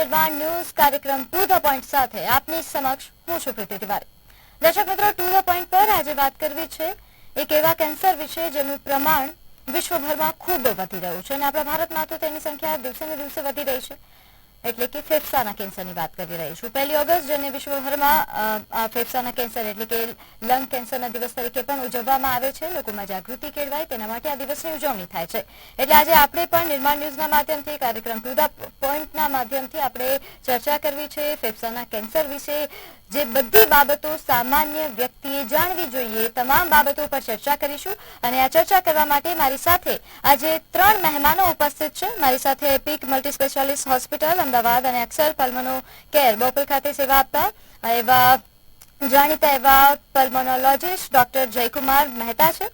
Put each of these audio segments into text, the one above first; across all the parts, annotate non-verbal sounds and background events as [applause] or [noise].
નિર્માણ ન્યૂઝ કાર્યક્રમ to the point સાથે આપની સમક્ષ હું છું પ્રીતિ તિવારી. દર્શક મિત્રો, ટુ ધ પોઈન્ટ પર આજે વાત કરવી છે એક એવા કેન્સર વિશે જેનું પ્રમાણ વિશ્વભરમાં ખૂબ વધી રહ્યું છે અને આપણા ભારતમાં તો તેની સંખ્યા દિવસે ને દિવસે વધી રહી છે. એટલે કે ફેફસાના કેન્સરની વાત કરી રહી છું પહેલી ઓગસ્ટ જેને વિશ્વભરમાં ફેફસાના કેન્સર એટલે કે લંગ કેન્સરના દિવસ તરીકે પણ ઉજવવામાં આવે છે લોકોમાં જાગૃતિ કેળવાય તેના માટે આ દિવસની ઉજવણી થાય છે એટલે આજે આપણે પણ નિર્માણ ન્યૂઝના માધ્યમથી કાર્યક્રમ ટુ ધ પોઈન્ટના માધ્યમથી આપણે ચર્ચા કરવી છે ફેફસાના કેન્સર વિશે જે બધી બાબતો સામાન્ય વ્યક્તિએ જાણવી જોઈએ તમામ બાબતો પર ચર્ચા કરીશું અને આ ચર્ચા કરવા માટે મારી સાથે આજે ત્રણ મહેમાનો ઉપસ્થિત છે મારી સાથે epic multi specialty hospital Ahmedabad અને અક્ષર પલ્મનો કેર બોપલ ખાતે સેવા આપતા એવા જાણીતા એવા પલ્મોનોલોજીસ્ટ ડોક્ટર જયકુમાર મહેતા છે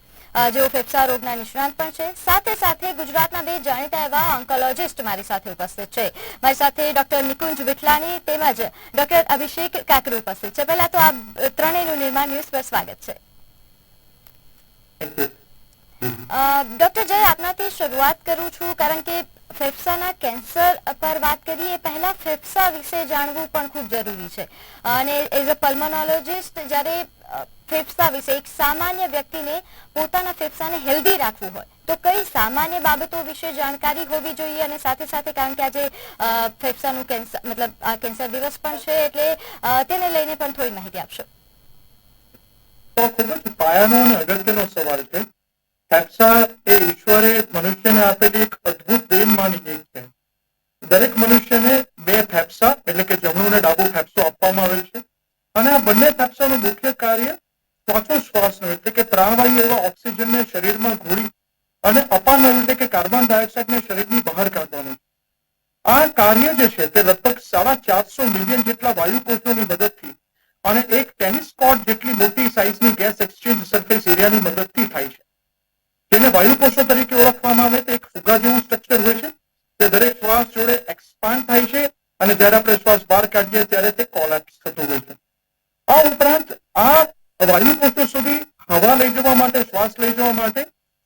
જેઓ ફેફસા રોગના નિષ્ણાંત પણ છે સાથે સાથે ગુજરાતના બે જાણીતા એવા ઓન્કોલોજીસ્ટ મારી સાથે ઉપસ્થિત છે. મારી સાથે ડોક્ટર નિકુંજ વિઠલાણી તેમજ ડોક્ટર અભિષેક કાકરી ઉપસ્થિત છે. પહેલા તો આ ત્રણેયનું નિર્માણ ન્યૂઝ પર સ્વાગત છે. [coughs] ડોક્ટર જય આપનાથી શરૂઆત કરું છું કારણ કે ફેફસાના કેન્સર પર વાત કરીએ પહેલા ફેફસા વિશે જાણવું પણ ખૂબ જરૂરી છે. અને એઝ અ પલ્મોનોલોજીસ્ટ જ્યારે ફેફસા વિશે એક સામાન્ય વ્યક્તિને પોતાના ફેફસાને હેલ્ધી રાખવું હોય, તો કઈ સામાન્ય બાબતો વિશે જાણકારી હોવી જોઈએ? અને સાથે સાથે કારણ કે આજે ફેફસાનું કેન્સર, મતલબ આ કેન્સર દિવસ પણ છે, એટલે તેને લઈને પણ થોડી માહિતી આપશો. ખૂબ જ પાયાનો અને અગત્યનો સવાલ છે. ફેફસા એ ઈશ્વરે મનુષ્યને આપેલી એક અદ્ભુત દેનમાંની એક છે. દરેક મનુષ્યને બે ફેફસા એટલે કે જમણું અને ડાબું ફેફસું આપવામાં આવેલ છે. અને આ બંને ફેફસાનું મુખ્ય કાર્ય શ્વાસોશ્વાસનું એટલે કે પ્રાણવાયુ એવા ઓક્સિજનને શરીરમાં ઘોળી અને અપાનવાયુ એટલે કે કાર્બન ડાયોક્સાઇડને શરીરની બહાર કાઢવાનું. આ કાર્ય જે છે તે લગભગ સાડા ચારસો મિલિયન જેટલા વાયુકોષોની મદદથી અને એક ટેનિસ કોર્ટ જેટલી મોટી સાઇઝની ગેસ એક્સચેન્જ સરફેસ એરિયાની મદદથી થાય છે. જેને વાયુકોષો તરીકે ઓળખવામાં આવે છે, એક ફુગા જેવું સ્ટ્રક્ચર હોય છે તે દરેક શ્વાસ જોડે એક્સપાન્ડ થાય છે અને જ્યારે આપણે શ્વાસ બહાર કાઢીએ ત્યારે તે કોલેપ્સ થતું હોય છે. આ ઉપરાંત આ વાયુકોષો સુધી હવા લઈ જવા માટે, શ્વાસ લઈ જવા માટે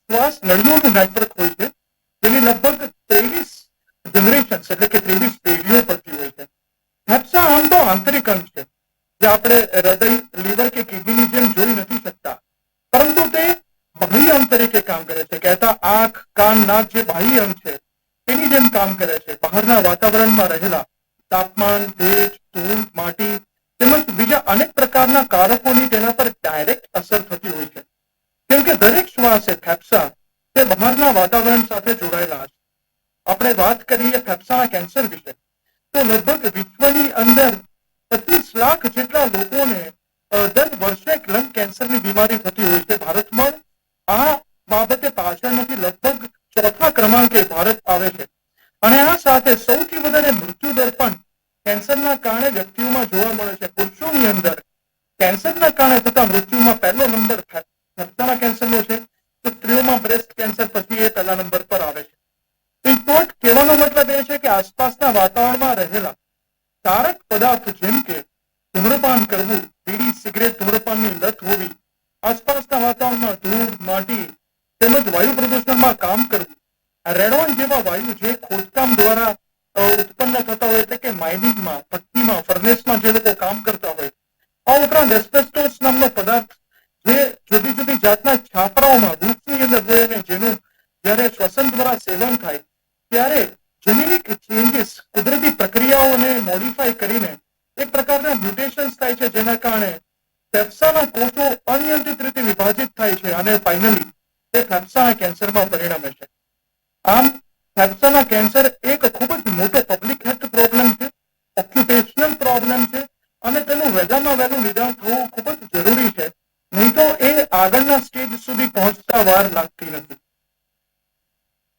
શ્વાસ નળીઓનું નેટવર્ક કાન નાક જે બાહ્ય આવે છે. અને આ સાથે સૌથી વધારે મૃત્યુ દર પણ કેન્સરના કારણે વ્યક્તિઓમાં જોવા મળે છે. પુરુષોની અંદર કેન્સરના કારણે થતા મૃત્યુમાં પહેલો નંબર ફેફસાના કેન્સરનો છે. તો સ્ત્રીઓમાં બ્રેસ્ટ કેન્સર પછી એ પહેલા નંબર પર આવે છે. ઇન કહેવાનો મતલબ એ છે કે આસપાસના વાતાવરણમાં રહેલા તારક પદાર્થ જેમ કે ધૂમ્રપાન કરવું બીડી સિગરેટ ધૂમ્રપાનની લત હોવી, આસપાસના વાતાવરણમાં ધૂળ, માટી તેમજ વાયુ પ્રદૂષણમાં કામ કરવું રેડોન જેવા વાયુ જે ખોદકામ દ્વારા ઉત્પન્ન થતા હોય એટલે કે માઇનિંગમાં ભઠ્ઠીમાં ફર્નેસમાં જે લોકો કામ કરતા હોય, આ ઉપરાંત એસ્બેસ્ટોસ નામનો પદાર્થ જે જુદી જુદી જાતના છાપરાઓમાં, વૃક્ષની અંદર હોય અને જેનું જ્યારે શ્વસન દ્વારા સેવન થાય, ત્યારે જેનેરિક ચેન્જીસ કુદરતી પ્રક્રિયાઓને મોડિફાય કરીને એક પ્રકારના મ્યુટેશન્સ થાય છે, જેના કારણે ફેફસાના કોષો અનિયંત્રિત રીતે વિભાજિત થાય છે અને ફાઇનલી તે ફેફસાના કેન્સરમાં પરિણમે છે. આમ ફેફસાના કેન્સર એક ખૂબ જ મોટો પબ્લિક હેલ્થ પ્રોબ્લેમ છે ઓક્યુપેશનલ પ્રોબ્લેમ છે અને તેનું વહેલામાં વહેલું નિદાન થવું ખૂબ જ જરૂરી છે. નહીં તો એ આગળના સ્ટેજ સુધી પહોંચતા વાર લાગતી નથી.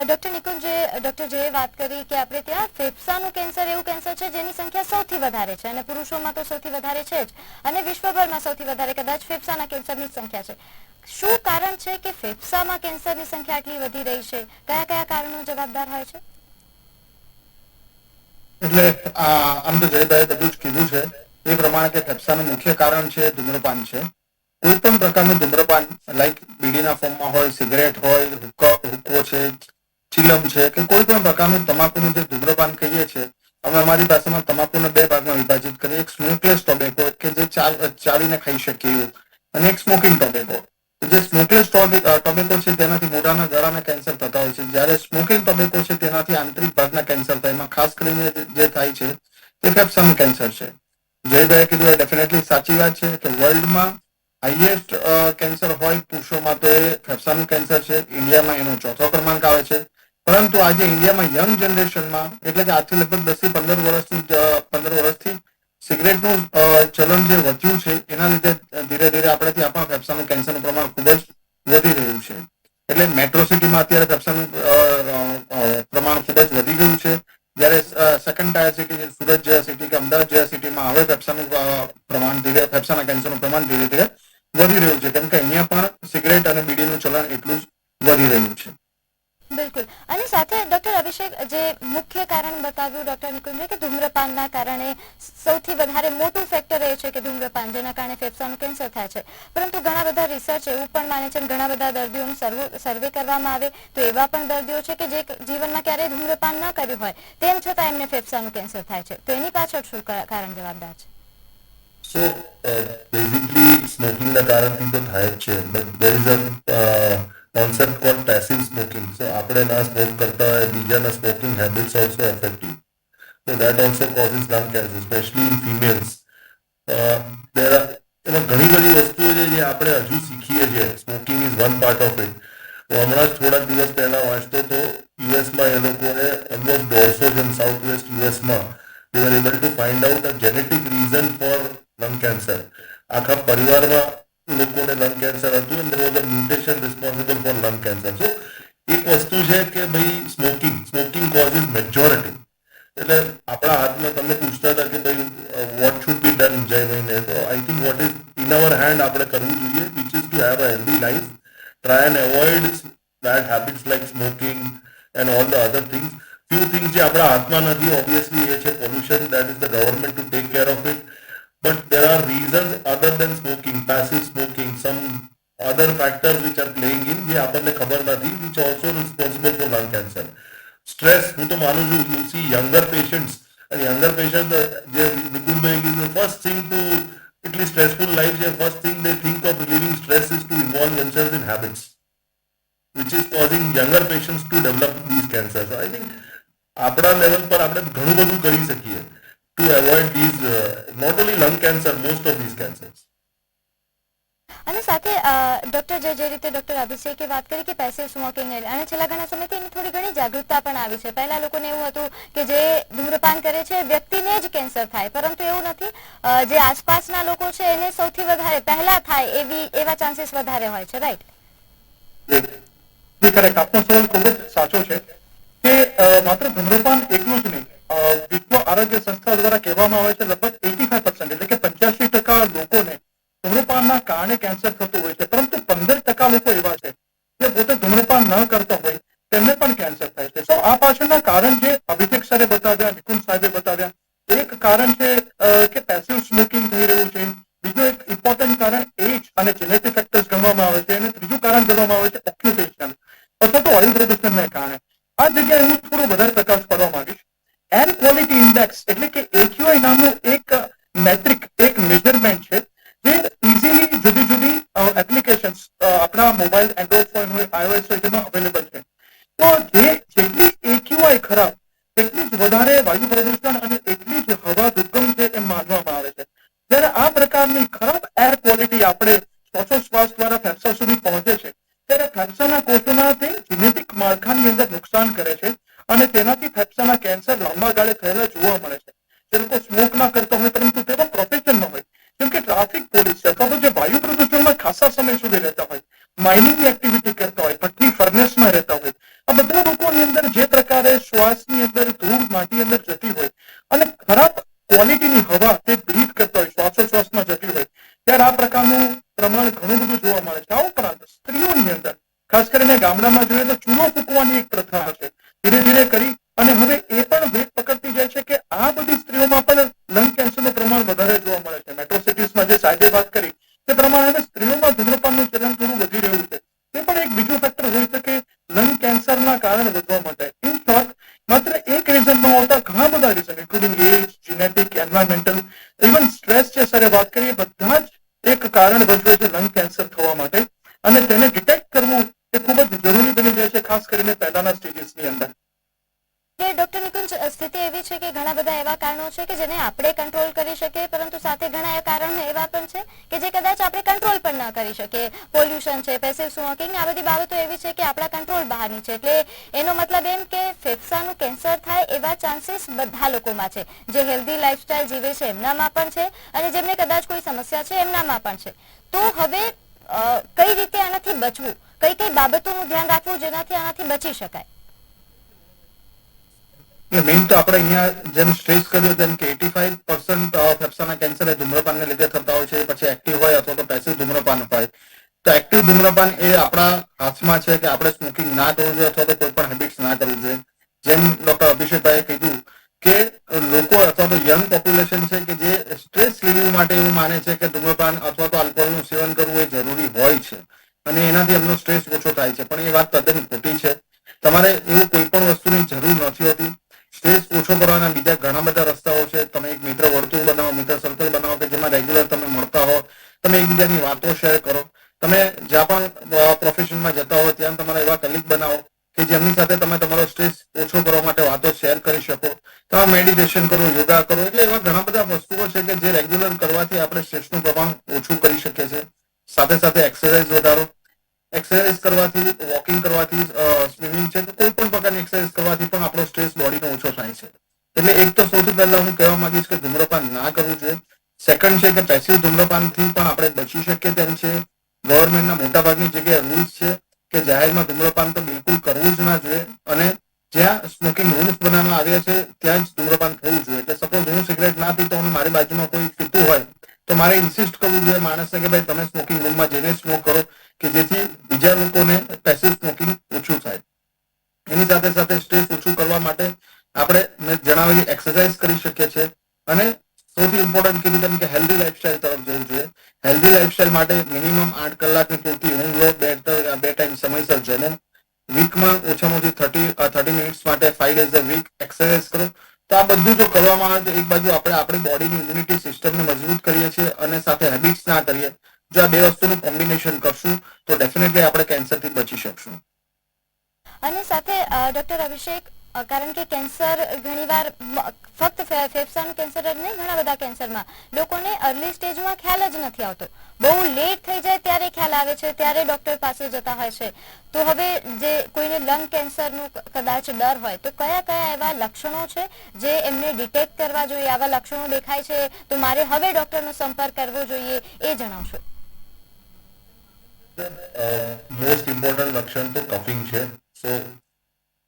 ડોક્ટર નિકુંજે ડોક્ટર જે વાત કરી કે આપણે ત્યાં ફેફસાનું કેન્સર એવું કેન્સર છે જેની સંખ્યા સૌથી વધારે છે અને પુરુષોમાં તો સૌથી વધારે છે જ અને વિશ્વભરમાં સૌથી વધારે કદાચ ફેફસાના કેન્સરની સંખ્યા છે. શું કારણ છે કે ફેફસામાં કેન્સરની સંખ્યા આટલી વધી રહી છે? કારણો જવાબદાર હોય છે? એટલે આ તો બધું જ કીધું છે. એ પ્રમાણે કે ફેફસાનું મુખ્ય કારણ છે ધૂમ્રપાન છે. કોઈ પણ પ્રકારનું ધૂમ્રપાન લાઈક બીડીના ફોર્મમાં હોય, સિગરેટ હોય, હુક્કો છે, ચિલમ છે કે કોઈ પણ પ્રકારનું તમાકુનું જે ધૂમ્રપાન કહીએ છીએ અમે અમારી પાસેમાં તમાકુને બે ભાગમાં વિભાજિત કરીએ. એક સ્મોકલેસ ટોબેકો કે જે ચાવીને ખાઈ શકીએ અને એક સ્મોકિંગ ટોબેકો જે સ્મોકલેસ ટોબેકો છે તેનાથી મોઢાના ગળાના કેન્સર થતા હોય છે. જ્યારે સ્મોકિંગ ટોબેકો છે તેનાથી આંતરિક ભાગના કેન્સર થાય. એમાં ખાસ કરીને જે- થાય છે તે ફેફસાનું કેન્સર છે. જયભાઈ કીધું, એ ડેફિનેટલી સાચી વાત છે કે વર્લ્ડમાં હાઈએસ્ટ કેન્સર હોય પુરુષોમાં તો એ ફેફસાનું કેન્સર છે. ઇન્ડિયામાં એનો ચોથો ક્રમાંક આવે છે. પરંતુ આજે ઇન્ડિયામાં યંગ જનરેશનમાં એટલે કે આજથી લગભગ દસથી પંદર વર્ષથી પંદર વર્ષથી સિગરેટનું ચલણ જે વધ્યું છે, એના લીધે ધીરે ધીરે આપણે ત્યાં પણ ફેફસાનું કેન્સરનું પ્રમાણ ખૂબ જ વધી રહ્યું છે. એટલે મેટ્રો સિટીમાં અત્યારે ફેફસાનું પ્રમાણ ખૂબ જ વધી ગયું છે. જ્યારે સેકન્ડ ટાયર સિટી સુરત જેવા સિટી કે અમદાવાદ જેવા સિટીમાં હવે ફેફસાનું પ્રમાણ ધીરે, ફેફસાના કેન્સરનું પ્રમાણ ધીરે ધીરે વધી રહ્યું છે. કેમ કે અહીંયા પણ સિગરેટ અને બીડીનું ચલણ એટલું જ વધી રહ્યું છે. બિલકુલ. અને સાથે ડોક્ટર અભિષેક જે મુખ્ય કારણ બતાવ્યું ડોક્ટર નિકુંજે કે ધૂમ્રપાનના કારણે સૌથી વધારે મોટું ફેક્ટર એ છે કે ધૂમ્રપાન, જેના કારણે ફેફસાનું કેન્સર થાય છે. પરંતુ ઘણા બધા રિસર્ચ એવું પણ માને છે ઘણા બધા દર્દીઓનું સર્વે કરવામાં આવે તો એવા પણ દર્દીઓ છે કે જે જીવનમાં ક્યારેય ધૂમ્રપાન ન કર્યું હોય. તેમ છતાં એમને ફેફસાનું કેન્સર થાય છે. તો એની પાછળ શું કારણ જવાબદાર છે? So બેઝિકલી સ્મોકિંગના કારણથી તો થાય જ છે. concept called passive smoking so આપણે ના સ્મોક કરતા હોય બીજાના smoking habits also affect you so that also causes lung cancer especially in females uh, there are એમાં ઘણી બધી વસ્તુઓ છે જે આપણે હજુ શીખીએ છીએ smoking is one part of it તો હમણાં જ થોડાક દિવસ પહેલા વાંચતો તો યુએસમાં એ લોકોને ઓલમોસ્ટ દોઢસો જણ south west યુએસમાં they were able to find out a genetic reason for lung cancer આખા પરિવારમાં લોકોને lung cancer હતું and there was a mutation responsible for lung cancer so એક વસ્તુ છે કે ભાઈ સ્મોકિંગ સ્મોકિંગ causes majority એટલે આપણા હાથમાં તમે પૂછતા હતા કે ભાઈ વોટ શુડ બી ડન જયભાઈને તો I think what is in our hand આપણે કરવું જોઈએ which is to have a healthy life try and avoid bad habits like smoking and all the other things. Few things જે આપણા હાથમાં નથી obviously એ છે pollution that is the government to take care of it. But there are reasons other than smoking, passive smoking, some other factors which are playing in જે આપણને ખબર નથી which also responsible for lung cancer. Stress હું તો માનું છું you see younger patients and younger patients uh, જે નિકુલભાઈ કીધું first thing to એટલી stressful life છે first thing they think of relieving stress is to involve themselves in habits which is causing younger patients to develop these cancers. So I think આપણા level પર આપણે ઘણું બધું કરી શકીએ to avoid these uh, not only lung cancer most of these cancers. અને સાથે doctor જે જે રીતે ડોક્ટર અભિષેકે વાત કરી કે પેસિવ સ્મોકિંગ અને છેલ્લા ઘણા સમયથી એની થોડી ઘણી જાગૃતતા પણ આવી છે. પહેલા લોકોને એવું હતું કે જે ધૂમ્રપાન કરે છે વ્યક્તિને જ કેન્સર થાય. પરંતુ એવું નથી. જે આસપાસના લોકો છે એને સૌથી વધારે પહેલા થાય એવી એવા ચાન્સીસ વધારે હોય છે રાઈટ કરેક્ટ આપનો સવાલ ખૂબ જ સાચો છે કે માત્ર ધૂમ્રપાન એકલું જ નહીં વિશ્વ આરોગ્ય સંસ્થા દ્વારા કહેવામાં આવે છે, લગભગ એટી ફાઈવ એટલે કે પંચ્યાસી ટકા લોકોને ધૂમ્રપાનના કારણે કેન્સર થતું હોય છે, પરંતુ પંદર ટકા લોકો એવા છે, જે પોતે ધૂમ્રપાન ન કરતા હોય, તેમને પણ કેન્સર થાય છે. તો આ પાછળના કારણ જે અભિષેક સરે બતાવ્યા માળખાની અંદર નુકસાન કરે છે અને તેનાથી ફેફસાના કેન્સર લાંબા ગાળે થયેલા જોવા મળે છે. Age genetic environmental even stress જે સરે વાત કરીએ, બધા જ એક કારણ ભજવે છે લંગ કેન્સર થવા માટે. અને તેને બધા લોકોમાં છે. જે હેલ્ધી લાઇફસ્ટાઇલ જીવે છે, એમનામાં પણ છે અને જેમને કદાચ કોઈ સમસ્યા છે, એમનામાં પણ છે. તો હવે કઈ રીતે આનાથી બચવું? કઈ કઈ બાબતોનું ધ્યાન રાખવું જેનાથી આનાથી બચી શકાય? મેઇન તો આપણે અહીંયા જેમ સ્ટ્રેસ કર્યું તેમ કે એટી ફાઈવ પર્સન્ટ ફેફસાના કેન્સર એ ધૂમ્રપાનને લીધે થતા હોય છે પછી એક્ટિવ હોય અથવા તો પેસિવ ધૂમ્રપાન હોય. તો એક્ટિવ ધૂમ્રપાન એ આપણા હાથમાં છે કે આપણે સ્મોકિંગ ના કરવું જોઈએ અથવા તો કોઈ પણ હેબિટ્સ ના કરવું જોઈએ. જેમ ડોક્ટર અભિષેકભાઈએ કીધું કે લોકો અથવા તો યંગ પોપ્યુલેશન છે કે જે સ્ટ્રેસ રિલીવ માટે એવું માને છે કે ધૂમ્રપાન અથવા તો આલ્કોહોલનું સેવન કરવું એ જરૂરી હોય છે. અને એનાથી એમનો સ્ટ્રેસ ઓછો થાય છે. પણ એ વાત તદ્દન ખોટી છે. તમારે એવું કોઈ પણ વસ્તુની જરૂર નથી હોતી. સ્ટ્રેસ ઓછો કરવાના બીજા ઘણા બધા રસ્તાઓ છે. તમે એક મિત્ર વર્તુળ બનાવો, મિત્ર સર્કલ બનાવો કે જેમાં રેગ્યુલર તમે મળતા હો, તમે એકબીજાની વાતો શેર કરો. તમે જ્યાં પણ પ્રોફેશનમાં જતા હો, ત્યાં તમારા એવા કલિક બનાવો. કે જેમની સાથે તમે તમારો સ્ટ્રેસ ઓછો કરવા માટે વાતો શેર કરી શકો. તમે મેડિટેશન કરો, યોગા કરો, એટલે એવા ઘણા બધા વસ્તુઓ છે કે જે રેગ્યુલર કરવાથી આપણે સ્ટ્રેસનું પ્રમાણ ઓછું કરી શકીએ છીએ. સાથે સાથે એક્સરસાઇઝ વધારો. એક્સરસાઇઝ કરવાથી, વોકિંગ કરવાથી સ્વિમિંગ છે તો કોઈ પણ પ્રકારની એક્સરસાઇઝ કરવાથી પણ આપણો સ્ટ્રેસ બોડીનો ઓછો થાય છે. એટલે એક તો સૌથી પહેલા હું કહેવા માંગીશ કે ધૂમ્રપાન ના કરવું જોઈએ. સેકન્ડ છે કે પેસિવ ધૂમ્રપાનથી પણ આપણે બચી શકીએ તેમ છે. ગવર્મેન્ટના મોટાભાગની જગ્યાએ રૂલ્સ છે. કે જાહેરમાં ધૂમ્રપાન તો બિલકુલ કરવું જ ના જોઈએ અને જ્યાં સ્મોકિંગ રૂમ્સ બનાવવામાં આવ્યા છે, ત્યાં જ ધૂમ્રપાન થવું જોઈએ. એટલે સપોઝ હું સિગરેટ ના પીતો અને મારી બાજુમાં કોઈ પીતું હોય, તો મારે ઇન્સિસ્ટ કરવું જોઈએ માણસને કે ભાઈ તમે સ્મોકિંગ રૂમમાં જઈને સ્મોક કરો, કે જેથી બીજા લોકોને પેસિવ સ્મોકિંગ ઓછું થાય. એની સાથે સાથે સ્ટ્રેસ ઓછું કરવા માટે આપણે મેં જણાવેલી એક્સરસાઇઝ કરી શકીએ છીએ અને સૌથી ઇમ્પોર્ટન્ટ કીધું તમે કે હેલ્ધી લાઈફસ્ટાઈલ તરફ જવું જોઈએ. હેલ્ધી લાઈફસ્ટાઈલ માટે મિનિમમ આઠ કલાકની પૂરતી ઊંઘ લો, બે બે ટાઈમ સમયસર જમો વીકમાં ઓછામાં ઓછી થર્ટી થર્ટી મિનિટ્સ માટે five days a week exercise કરો. તો આ બધું જો કરવામાં આવે તો એક બાજુ આપણે, આપણી બોડીની ઇમ્યુનિટી સિસ્ટમને મજબૂત કરીએ છીએ અને સાથે હેબિટ્સ ના કરીએ. જો આ બે વસ્તુનું કોમ્બિનેશન કરશું, તો ડેફિનેટલી આપણે કેન્સરથી બચી શકશું. અને સાથે ડોક્ટર અભિષેક કારણ કે કેન્સર ઘણીવાર ફક્ત ફેફસાનું કેન્સર જ નહીં, ઘણા બધા કેન્સરમાં. લોકોને અર્લી સ્ટેજમાં ખ્યાલ જ નથી આવતો. બહુ લેટ થઈ જાય ત્યારે ખ્યાલ આવે છે, ત્યારે ડોક્ટર પાસે જતા હોય છે. તો હવે જે કોઈને લંગ કેન્સરનું કદાચ ડર હોય, તો કયા કયા એવા લક્ષણો છે જે એમને ડિટેક્ટ કરવા જોઈએ? આવા લક્ષણો દેખાય છે, તો મારે હવે ડોક્ટરનો સંપર્ક કરવો જોઈએ એ જણાવશો. મોસ્ટ ઇમ્પોર્ટન્ટ લક્ષણ તો કફિંગ છે.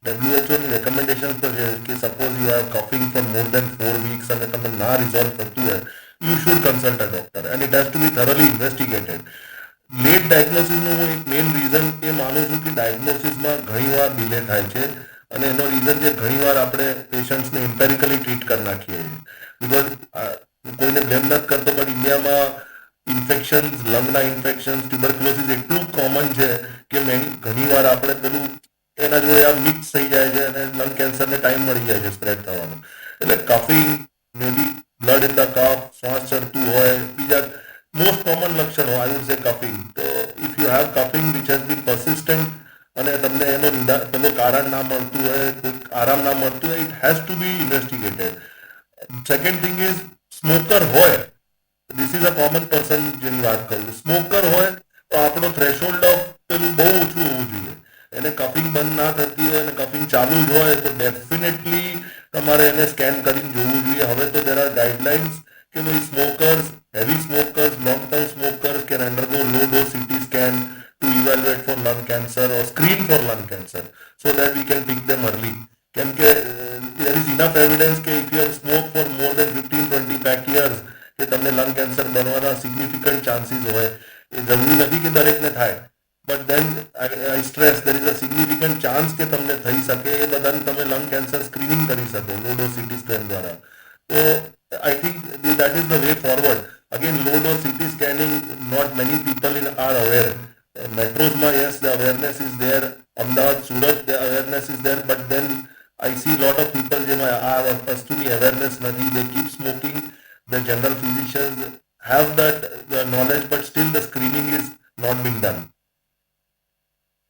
WHO ની રેકમેન્ડેશન તો છે કે suppose you are coughing for more than four weeks અને તમે ના રિઝોલ્વ થતું હોય you should consult a doctor and it has to be thoroughly investigated late ડાયગ્નોસિસનું હું એક મેઇન રીઝન એ માનું છું કે ડાયગ્નોસિસમાં ઘણીવાર ડિલે થાય છે. અને એનો રીઝન છે ઘણીવાર આપણે પેશન્ટ્સને એમ્પેરિકલી ટ્રીટ કરી નાખીએ બીકોઝ કોઈને બ્લેમ નથી કરતો, પણ ઇન્ડિયામાં ઇન્ફેક્શન્સ લંગના ઇન્ફેક્શન્સ ટ્યુબરક્લોસિસ એટલું કોમન છે કે ઘણી વાર આપણે પેલું એના જોડે આ મિક્સ થઈ જાય છે અને લંગ કેન્સરને ટાઈમ મળી જાય છે સ્પ્રેડ થવાનો. એટલે coughing maybe blood in the cough શ્વાસ ચડતું હોય, બીજા મોસ્ટ કોમન લક્ષણ આઈ વુડ સે કફિંગ તો if you have coughing which has been persistent અને તમને એનો તમને કારણ ના મળતું હોય, કોઈ આરામ ના મળતું હોય it has to be investigated second thing is smoker હોય this is a common person જેની વાત કરું સ્મોકર હોય, તો આપણો થ્રેશોલ્ડ ઓફ પેલું બહુ ઓછું હોવું જોઈએ. એને કફિંગ બંધ ના થતી હોય અને કફિંગ ચાલુ જ હોય, તો ડેફિનેટલી તમારે એને સ્કેન કરીને જોવું જોઈએ. હવે તો દેર આર ગાઈડલાઇન્સ કે ભાઈ smokers heavy smokers long term smokers can undergo low dose CT scan to evaluate for lung cancer or screen for lung cancer so that we can pick them early કેમ કે there is enough evidence કે if you smoke for more than fifteen twenty pack years કે તમને lung cancer બનવાના significant chances હોય. એ જરૂરી નથી કે દરેકને થાય. But then I stress there is a significant chance કે તમને થઈ શકે એ બધાને તમે લંગ કેન્સર સ્ક્રીનિંગ કરી શકો લોડો સિટી સ્કેન દ્વારા તો I think that is the way forward again low dose CT scanning not many people in are aware મેટ્રોઝમાં yes the awareness is there Ahmedabad Surat the awareness is there but then I see lot of people જેમાં આ વસ્તુની awareness નથી they keep smoking the general physicians have that, the knowledge, but still the screening is not being done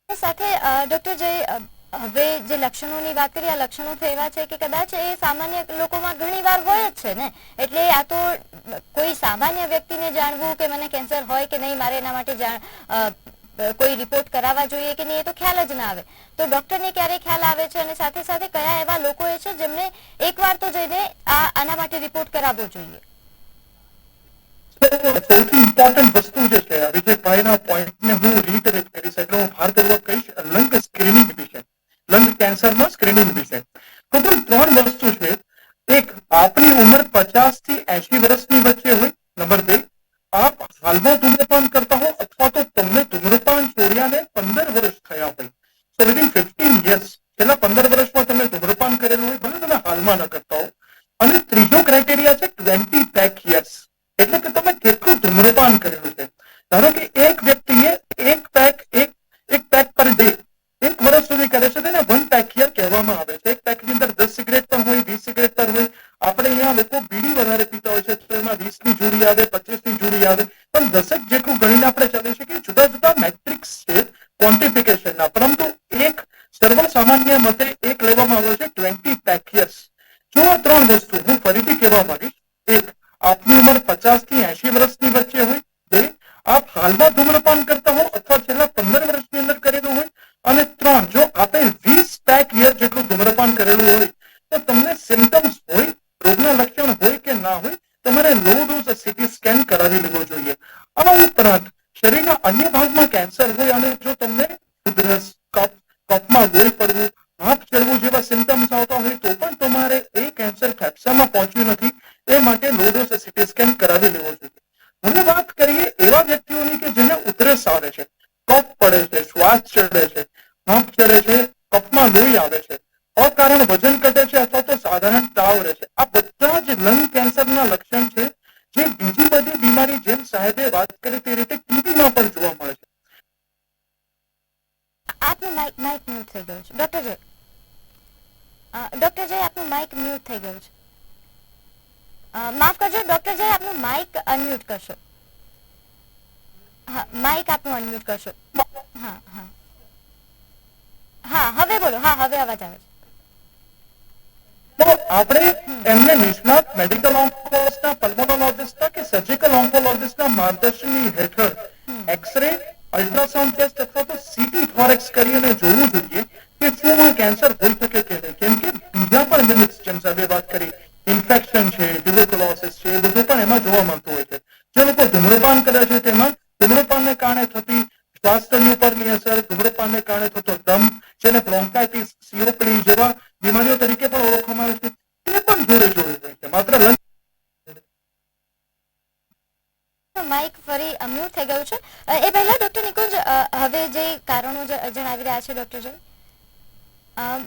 સાથે doctor Jay હવે જે લક્ષણોની વાત કરીએ, આ લક્ષણો તો છે કે કદાચ એ સામાન્ય લોકોમાં ઘણી વાર હોય જ છે ને? એટલે આ તો કોઈ સામાન્ય વ્યક્તિને જાણવું કે મને કેન્સર હોય કે નહીં, મારે એના માટે જાણ કોઈ રિપોર્ટ કરાવવા જોઈએ કે નહીં, એ તો ખ્યાલ જ ના આવે. તો ડોક્ટરને ક્યારે ખ્યાલ આવે છે? અને સાથે સાથે કયા એવા લોકો એ છે જેમને એકવાર તો જઈને આ આના માટે રિપોર્ટ કરાવવો જોઈએ? સૌથી ઇમ્પોર્ટન્ટ વસ્તુ જે છે, અભિષેકભાઈના પોઈન્ટને હું રીટરેટ કરીશ એટલે હું ભારપૂર્વક કહીશ, લંગ સ્ક્રીનિંગ વિશે. લંગ કેન્સરમાં સ્ક્રીનિંગ વિશે. ટોટલ ત્રણ વસ્તુ છે. એક, આપની ઉંમર પચાસથી એસી વર્ષની વચ્ચે હોય, નંબર બે, આપ હાલમાં ધૂમ્રપાન કરતા હો અથવા તો તમને ધૂમ્રપાન છોડ્યાને પંદર વર્ષ થયા હોય. સો વિધિન ફિફ્ટીન યર્સ છેલ્લા પંદર વર્ષમાં તમે ધૂમ્રપાન કરેલું હોય, ભલે તમે હાલમાં ન કરતા હો. અને ત્રીજો ક્રાઇટેરિયા છે ટ્વેન્ટી પેક યર્સ એટલે કે તમે ધૂમ્રપાન કરેલું છે. ધારો કે એક વ્યક્તિએ હોય હા માઇક આપનું અનમ્યુટ કરશો. હા હા. હા હવે બોલો. હા હવે અવાજ આવે છે. તો આપણે એમને નિષ્ણાત મેડિકલ ઓન્કોલોજિસ્ટના પલ્મોનોલોજિસ્ટના કે સર્જિકલ ઓન્કોલોજિસ્ટના માર્ગદર્શનની હેઠળ એક્સરે અલ્ટ્રાસાઉન્ડ ટેસ્ટ અથવા તો સીટી થોરેક્સ કરીને જોવું જોઈએ કે શું આ કેન્સર હોઈ શકે કે નહીં. કેમ કે બીજા પણ મિમિક્સ જેમ સાહેબે વાત કરી ઇન્ફેક્શન છે ટ્યુબરક્યુલોસિસ છે એ બધું પણ એમાં જોવા મળતું હોય છે. જે લોકો ધૂમ્રપાન કરે છે તેમાં ધૂમ્રપાનને કારણે થતી શ્વાસનળી ઉપરની અસર ધૂમ્રપાનને કારણે થતો દમ જેને બ્રોન્કાઇટિસ, સીઓપીડી જેવા બીમારીઓ તરીકે પણ ઓળખવામાં આવે છે. તે પણ જોડે જોડે છે. માત્ર લંગ માઇક ફરી અમ્યુટ થઈ ગયું છે. એ પહેલા ડોક્ટર નિકુંજ હવે જે કારણો જ- જણાવી રહ્યા છે ડોક્ટર જય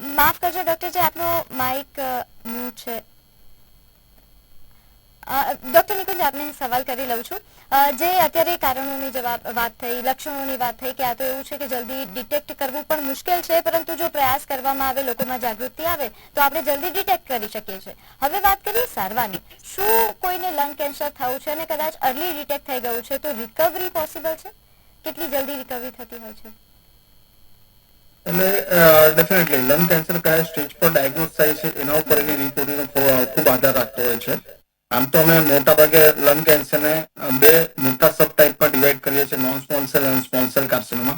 માફ કરજો ડોક્ટર જે, આપનો માઇક મ્યુટ છે. ડોક્ટર નિકુંજ આપને સવાલ કરી લઉં છું. જે અત્યારે કારણોની જવાબ વાત થઈ, લક્ષણોની વાત થઈ, કે આ તો એવું છે કે જલ્દી ડિટેક્ટ કરવું પણ મુશ્કેલ છે, પરંતુ જો પ્રયાસ કરવામાં આવે, લોકોમાં જાગૃતિ આવે, તો આપણે જલ્દી ડિટેક્ટ કરી શકીએ છીએ. હવે વાત કરીએ સારવારની. શું કોઈને લંગ કેન્સર થયું છે અને કદાચ અર્લી ડિટેક્ટ થઈ ગયું છે, તો રિકવરી પોસિબલ છે? કેટલી જલ્દી રિકવરી થતી હોય છે? એટલે ડેફિનેટલી લંગ કેન્સર કયા સ્ટેજ પર ડાયગ્નોઝ થાય છે, એના ઉપર એની રિપોર્ટનો ખૂબ આધાર રાખતો હોય છે. આમ તો અમે મોટા ભાગે લંગ કેન્સરને બે મોટા સબ ટાઈપમાં ડિવાઈડ કરીએ છીએ નોન સ્મોલ સેલ અને small cell carcinoma.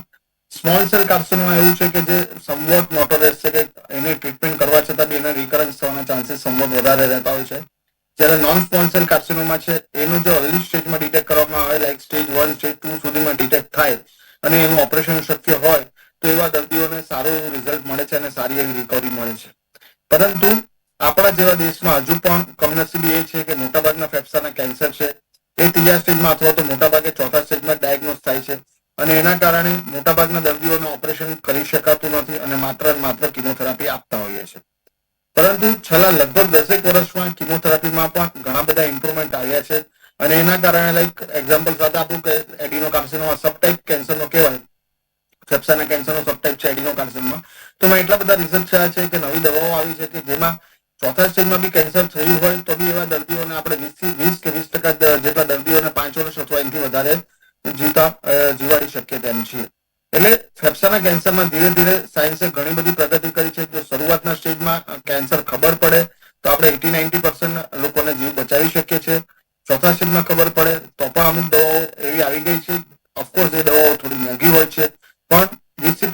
Small cell carcinoma એવું છે કે જે સમવોટ નોટોરિયસ છે કે એને ટ્રીટમેન્ટ કરવા છતાં બી એના રિકરન્સ થવાના ચાન્સીસ સમવોટ વધારે રહેતા હોય છે. જ્યારે નોન સ્મોલ સેલ કાર્સિનોમા છે, એનું જો અર્લી સ્ટેજમાં ડિટેક્ટ કરવામાં આવે like stage one stage two સુધીમાં ડિટેક્ટ થાય અને એનું ઓપરેશન શક્ય હોય, તો એવા દર્દીઓને સારું રિઝલ્ટ મળે છે અને સારી એવી રિકવરી મળે છે. પરંતુ આપણા જેવા દેશમાં હજુ પણ કમનસીબી એ છે કે મોટાભાગના ફેફસાના કેન્સર છે. એ ત્રીજા સ્ટેજમાં અથવા તો મોટાભાગે ચોથા સ્ટેજમાં ડાયગ્નોઝ થાય છે. અને એના કારણે મોટાભાગના દર્દીઓને ઓપરેશન કરી શકાતું નથી અને માત્ર માત્ર કિમોથેરાપી આપતા હોઈએ છે. પરંતુ છેલ્લા લગભગ દસેક વર્ષમાં કિમોથેરાપીમાં પણ ઘણા બધા ઇમ્પ્રુવમેન્ટ આવ્યા છે. અને એના કારણે લાઈક એક્ઝામ્પલ સાથે આપું કે એડિનો કાર્સિનો સબટાઇપ કેન્સરનો કહેવાય. ફેફસાના કેન્સરનો સબટાઇપ છે એડિનો કાર્સિનમાં તો એમાં એટલા બધા રિસર્ચ થયા છે કે નવી દવાઓ આવી છે કે જેમાં ચોથા સ્ટેજમાં બી કેન્સર થયું હોય તો બી એવા દર્દીઓને આપણે વીસથી વીસ કે વીસ ટકા જેટલા દર્દીઓને પાંચ વર્ષ અથવા એનાથી વધારે જીવતા જીવાડી શકીએ તેમ છીએ. એટલે ફેફસાના કેન્સરમાં ધીરે ધીરે સાયન્સે ઘણી બધી પ્રગતિ કરી છે. જો શરૂઆતના સ્ટેજમાં કેન્સર ખબર પડે, તો આપણે એટી નાઇન્ટી પર્સન્ટ લોકોને જીવ બચાવી શકીએ છીએ. ચોથા સ્ટેજમાં ખબર પડે, તો પણ અમુક દવાઓ એવી આવી ગઈ છે. ઓફકોર્સ એ દવાઓ થોડી મોંઘી હોય છે. પણ વીસથી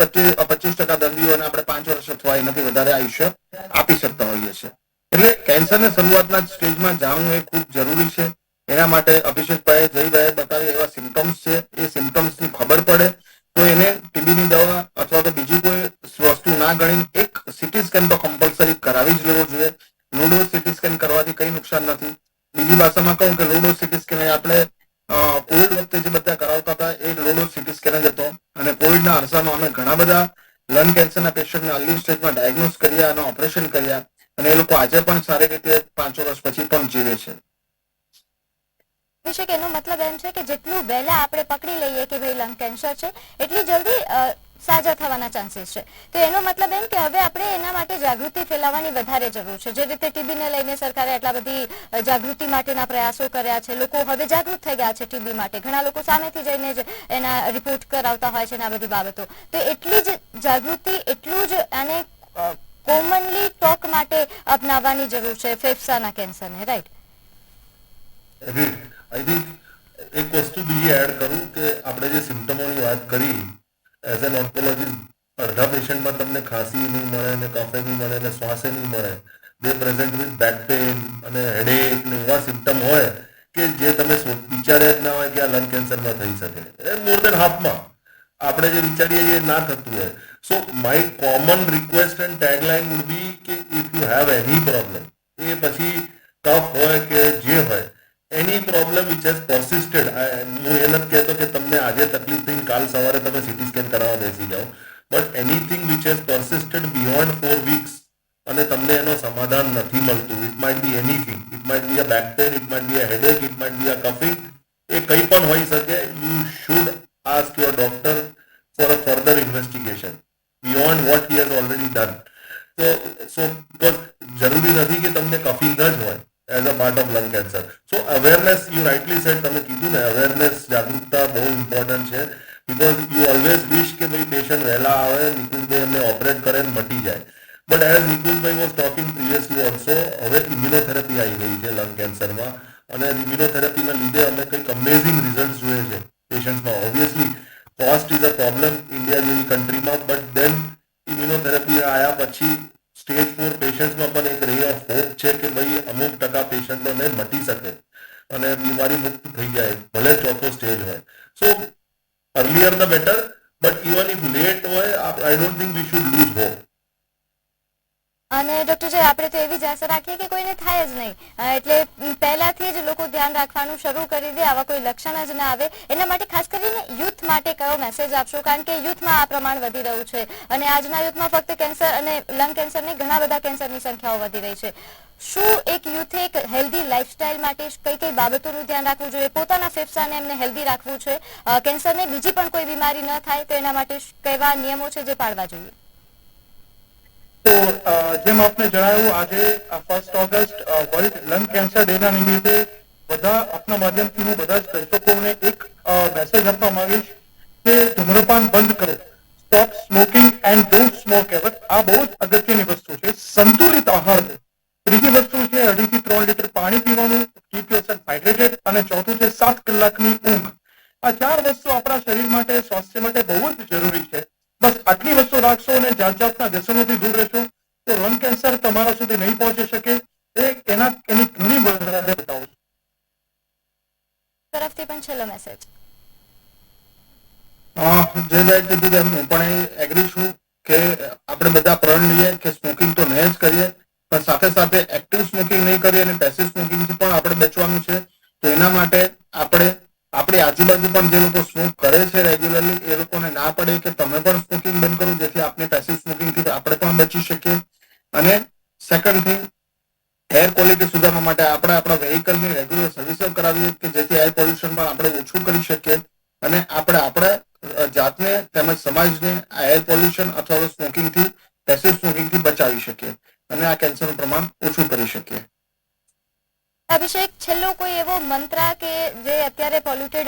પચીસ ટકા દર્દીઓને આપણે પાંચ વર્ષ અથવા એનાથી વધારે આયુષ્ય આપી શકતા હોઈએ છીએ. એટલે કેન્સરને શરૂઆતના સ્ટેજમાં જાણવું એ ખૂબ જરૂરી છે. એના માટે અભિષેકભાઈએ જયભાઈ બતાવ્યા એવા સિમ્ટમ્સ છે. એ સિમ્ટમ્સની ખબર પડે તો એને ટીબીની દવા અથવા તો બીજી કોઈ વસ્તુ ના ગણી એક સિટી સ્કેન તો કમ્પલસરી કરાવી જ લેવો જોઈએ. લુડો સિટી સ્કેન કરવાથી કઈ નુકસાન નથી. બીજી ભાષામાં કહું કે લુડો સિટી સ્કેન આપણે કોવિડ વખતે જે બધા કરાવતા હતા, એ સિટી સ્કેન જ હતો. અને કોવિડના અરસામાં અમે ઘણા બધા લંગ કેન્સરના પેશન્ટને અર્લી સ્ટેજમાં ડાયગ્નોઝ કર્યા અને ઓપરેશન કર્યા. અને એ લોકો આજે પણ સારી રીતે પાંચ વર્ષ પછી પણ જીવે છે. વિશે એનો મતલબ એમ છે કે જેટલું વહેલા આપણે પકડી લઈએ કે ભાઈ લંગ કેન્સર છે, એટલી જલ્દી સાજા થવાના ચાન્સીસ છે. તો એનો મતલબ એમ કે હવે આપણે એના માટે જાગૃતિ ફેલાવવાની વધારે જરૂર છે. જે રીતે ટીબીને લઈને સરકારે આટલા બધી જાગૃતિ માટેના પ્રયાસો કર્યા છે, લોકો હવે જાગૃત થઈ ગયા છે ટીબી માટે. ઘણા લોકો સામેથી જઈને જ એના રિપોર્ટ કરાવતા હોય છે આ બધી બાબતો. તો એટલી જ જાગૃતિ, એટલું જ આને કોમનલી ટોક માટે અપનાવવાની જરૂર છે ફેફસાના કેન્સરને રાઈટ એક વસ્તુ બીજી એડ કરું કે આપણે જે સિમ્ટમોની વાત કરી એઝ એન ઓન્કોલોજીસ્ટ અડધા પેશન્ટમાં તમને ખાંસી નહીં મળે ને કફે નહીં મળે ને શ્વાસે નહીં મળે. They present with back pain અને હેડેક ને એવા સિમ્ટમ હોય કે જે તમે વિચાર્યા જ ના હોય કે આ લંગ કેન્સરમાં થઈ શકે. એ મોર દેન હાફમાં આપણે જે વિચારીએ એ ના થતું હોય. So my common request and tagline would be કે if you have any problem એ પછી કફ હોય કે જે હોય એની પ્રોબ્લેમ વિચ હેઝ persisted. હું એ નથી કહેતો કે તમને આજે તકલીફ થઈને કાલ સવારે તમે સીટી સ્કેન કરાવવા બેસી જાઓ. But anything which has persisted beyond four weeks અને તમને એનો સમાધાન નથી મળતું it might be anything it might be a back pain it might be a headache it might be a coughing એ કંઈ પણ હોઈ શકે you should ask your doctor for a further investigation beyond what he has already done તો so because જરૂરી નથી કે તમને coughing જ હોય. As a part of lung cancer so awareness you rightly said તમે કીધું ને અવેરનેસ જાગૃતતા બહુ ઇમ્પોર્ટન્ટ છે બીકોઝ યુ ઓલવેઝ વિશ કે ભાઈ પેશન્ટ વહેલા આવે નિકુંજભાઈ એમને ઓપરેટ કરે ને મટી જાય બટ એઝ નિકુંજભાઈ વોઝ ટોકિંગ પ્રિવિયસલી ઓલ્સો હવે ઇમ્યુનોથેરાપી આવી ગઈ છે લંગ કેન્સરમાં અને ઇમ્યુનોથેરાપીના લીધે અમે કંઈક અમેઝિંગ રિઝલ્ટ જોઈએ છે પેશન્ટ્સમાં obviously cost is a problem India જેવી કન્ટ્રીમાં બટ દેન ઇમ્યુનોથેરાપી આવ્યા પછી સ્ટેજ ફોર પેશન્ટમાં પણ એક રે ઓફ હોપ છે કે ભાઈ અમુક ટકા પેશન્ટોને મટી શકે અને બીમારી મુક્ત થઈ જાય, ભલે ચોથો સ્ટેજ હોય. So earlier the better but even if late હોય I don't think we should lose hope અને ડોક્ટર જે આપણે તો એવી જ આશા રાખીએ કે કોઈને થાય જ નહીં. એટલે પહેલાથી જ લોકો ધ્યાન રાખવાનું શરૂ કરી દે, આવા કોઈ લક્ષણ જ ના આવે. એના માટે ખાસ કરીને યુથ માટે કયો મેસેજ આપશો? કારણ કે યુથમાં આ પ્રમાણ વધી રહ્યું છે. અને આજના યુથમાં ફક્ત કેન્સર અને લંગ કેન્સર નહીં, ઘણા બધા કેન્સરની સંખ્યાઓ વધી રહી છે. શું એક યુથે એક હેલ્ધી લાઇફસ્ટાઇલ માટે કઈ કઈ બાબતોનું ધ્યાન રાખવું જોઈએ? પોતાના ફેફસાને એમને હેલ્ધી રાખવું છે. કેન્સરને કેન્સરની બીજી પણ કોઈ બીમારી ન થાય, તો એના માટે કેવા નિયમો છે જે પાળવા જોઈએ? તો જેમ આપને જણાવ્યું, આજે first August world lung cancer day ના નિમિત્તે બધા આપના માધ્યમથી હું બધા જ દર્શકોને એક મેસેજ આપવા માંગીશ કે ધૂમ્રપાન બંધ કરો. Stop smoking and don't smoke ever આ બહુ જ અગત્યની વસ્તુ છે. સંતુલિત આહાર લો ત્રીજી વસ્તુ છે અઢી થી ત્રણ લીટર પાણી પીવાનું. કીપ યોરસેલ્ફ હાઇડ્રેટેડ અને ચોથું છે, સાત કલાકની ઊંઘ. આ ચાર વસ્તુ આપણા શરીર માટે, સ્વાસ્થ્ય માટે બહુ જ જરૂરી છે. બસ આટલી વસ્તુ રાખશો અને જાત જાતના વ્યસનોથી દૂર રહેશો તો લંગ કેન્સર તમારા સુધી નહીં પહોંચી શકે એ એના એની ઘણી વધારે બતાવું તરફથી પણ છેલ્લો મેસેજ જે ભાઈ કીધું તેમ હું પણ એગ્રી છું કે આપણે બધા પ્રણ લઈએ કે સ્મોકિંગ તો નહીં જ કરીએ પણ સાથે સાથે એક્ટિવ સ્મોકિંગ નહીં કરીએ અને પેસિવ સ્મોકિંગથી પણ આપણે બચવાનું છે તો એના માટે આપણે આપણી આજુબાજુ પણ જે લોકો સ્મોક કરે છે રેગ્યુલરલી એ લોકોને ના પડે કે તમે પણ બચી શકીએ. અને સેકન્ડ થિંગ એર ક્વોલિટી સુધારવા માટે આપણે આપણા વેહિકલની રેગ્યુલર સર્વિસો કરાવીએ કે જેથી એર પોલ્યુશન પણ આપણે ઓછું કરી શકીએ. અને આપણે આપણે જાતને તેમજ સમાજને આ એર પોલ્યુશન અથવા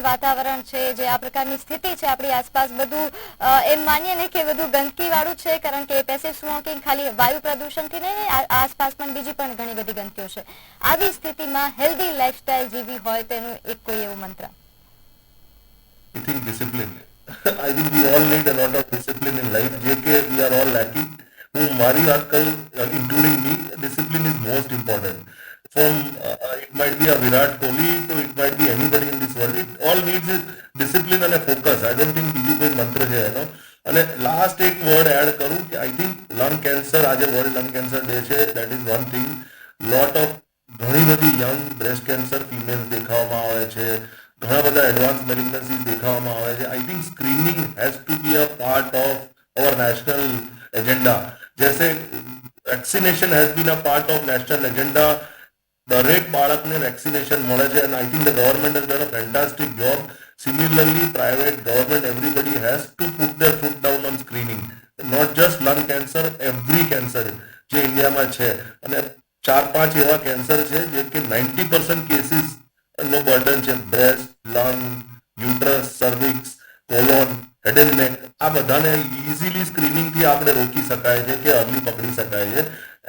વાતાવરણ છે, જે આ પ્રકારની સ્થિતિ છે, આપણી આસપાસ બધું એમ માનીએ ને કે બધું ગંદકી વાળું છે, કારણ કે પેસિવ સ્મોકિંગ ખાલી વાયુ પ્રદૂષણથી નહીં આસપાસ પણ બીજી પણ ઘણી બધી ગંદકીઓ છે. આવી સ્થિતિમાં હેલ્ધી લાઇફસ્ટાઇલ જીવી હોય તેનું એક કોઈ એવું મંત્ર? I think discipline. [laughs] I think we all need a lot most important from it might be a Virat Kohli તો it might be anybody in this world it all discipline and discipline અને focus I think બીજું કોઈ મંત્ર છે એનો અને last એક word add કરું કે આઈ થિંક લંગ કેન્સર આજે વર્લ્ડ લંગ કેન્સર ડે છે that is one thing lot of ઘણી બધી યંગ બ્રેસ્ટ કેન્સર ફિમેલ દેખાવામાં આવે છે ઘણા બધા એડવાન્સ મેલિગ્નસીઝ દેખાવામાં આવે છે I think screening has to be a part of our national agenda જૈસે vaccination has been a part of national agenda દરેક બાળકને વેક્સિનેશન મળે છે અને I think the government has done a fantastic job similarly private government everybody has to put their foot down on screening not just lung cancer every cancer જે ઇન્ડિયામાં છે. અને ચાર પાંચ એવા કેન્સર છે જે કે નાઇન્ટી પર્સન્ટ કેસીસ નો બર્ડન છે. Breast lung uterus cervix colon head and neck આ બધાને ઇઝીલી સ્ક્રીનિંગથી આપણે રોકી શકાય છે કે અર્લી પકડી શકાય છે.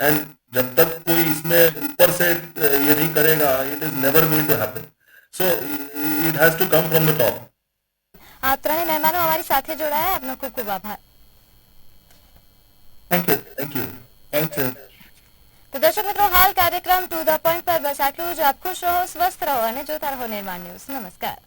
એન્ડ जब तक कोई इसमें ऊपर से अ, ये नहीं करेगा it is never going to happen so it has to come from the top આ ત્રણેય મહેમાનો અમારી સાથે જોડાયા આપનો ખૂબ ખૂબ આભાર thank you thank you thank you તો દર્શક મિત્રો હાલ કાર્યક્રમ ટુ ધ પોઈન્ટ પર બસ આટલું જ આપ ખુશ રહો સ્વસ્થ રહો અને જોતા રહો નિર્માણ ન્યૂઝ નમસ્કાર